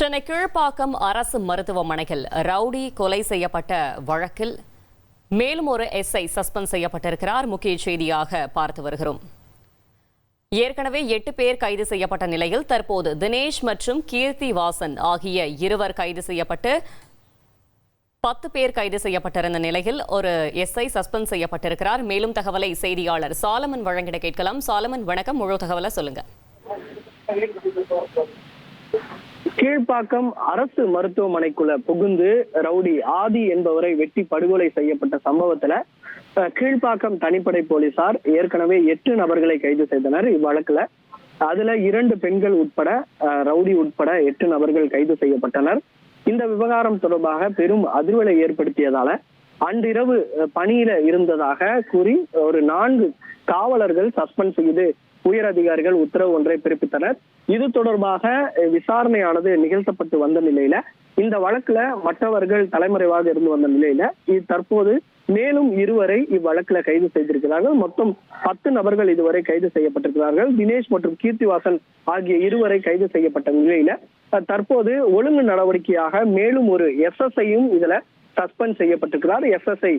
சென்னை கீழ்ப்பாக்கம் அரசு மருத்துவமனையில் ரவுடி கொலை செய்யப்பட்ட வழக்கில் மேலும் ஒரு எஸ்ஐ சஸ்பெண்ட் செய்யப்பட்டிருக்கிறார். முக்கிய செய்தியாக பார்த்து வருகிறோம். ஏற்கனவே எட்டு பேர் கைது செய்யப்பட்ட நிலையில் தற்போது தினேஷ் மற்றும் கீர்த்தி வாசன் ஆகிய இருவர் கைது செய்யப்பட்டு பத்து பேர் கைது செய்யப்பட்டிருந்த நிலையில் ஒரு எஸ்ஐ சஸ்பெண்ட் செய்யப்பட்டிருக்கிறார். மேலும் தகவலை செய்தியாளர் சாலமன் வழங்கிட கேட்கலாம். சாலமன் வணக்கம். முழு தகவலை சொல்லுங்க. கீழ்ப்பாக்கம் அரசு மருத்துவமனைக்குள்ள புகுந்து ரவுடி ஆதி என்பவரை வெட்டி படுகொலை செய்யப்பட்ட சம்பவத்துல கீழ்ப்பாக்கம் தனிப்படை போலீசார் ஏற்கனவே எட்டு நபர்களை கைது செய்தனர். இவ்வழக்குல அதுல இரண்டு பெண்கள் உட்பட ரவுடி உட்பட எட்டு நபர்கள் கைது செய்யப்பட்டனர். இந்த விவகாரம் தொடர்பாக பெரும் அதிர்வலை ஏற்படுத்தியதால அன்றிரவு பணியில இருந்ததாக கூறி ஒரு நான்கு காவலர்கள் சஸ்பெண்ட் செய்து உயர் அதிகாரிகள் உத்தரவு ஒன்றை பிறப்பித்தனர். இது தொடர்பாக விசாரணையானது நிகழ்த்தப்பட்டு வந்த நிலையில இந்த வழக்குல மற்றவர்கள் தலைமறைவாக இருந்து வந்த நிலையில இது தற்போது மேலும் இருவரை இவ்வழக்குல கைது செய்திருக்கிறார்கள். மொத்தம் பத்து நபர்கள் இதுவரை கைது செய்யப்பட்டிருக்கிறார்கள். தினேஷ் மற்றும் கீர்த்திவாசன் ஆகிய இருவரை கைது செய்யப்பட்ட நிலையில தற்போது ஒழுங்கு நடவடிக்கையாக மேலும் ஒரு எஸ்எஸ்ஐயும் இதுல சஸ்பெண்ட் செய்யப்பட்டிருக்கிறார். எஸ்எஸ்ஐ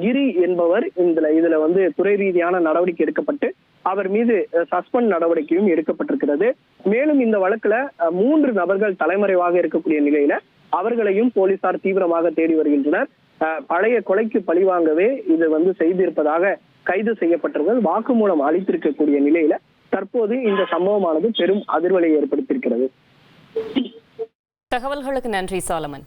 கிரி என்பவர் இதுல இதுல வந்து துறை ரீதியான நடவடிக்கை எடுக்கப்பட்டு அவர் மீது சஸ்பெண்ட் நடவடிக்கையும் எடுக்கப்பட்டிருக்கிறது. மேலும் இந்த வழக்குல மூன்று நபர்கள் தலைமறைவாக இருக்கக்கூடிய நிலையில அவர்களையும் போலீசார் தீவிரமாக தேடி வருகின்றனர். அஹ், பழைய கொலைக்கு பழிவாங்கவே இது வந்து செய்திருப்பதாக கைது செய்யப்பட்டவர்கள் வாக்குமூலம் அளித்திருக்கக்கூடிய நிலையில தற்போது இந்த சம்பவமானது பெரும் அதிர்வலை ஏற்படுத்தியிருக்கிறது. தகவல்களுக்கு நன்றி சாலமன்.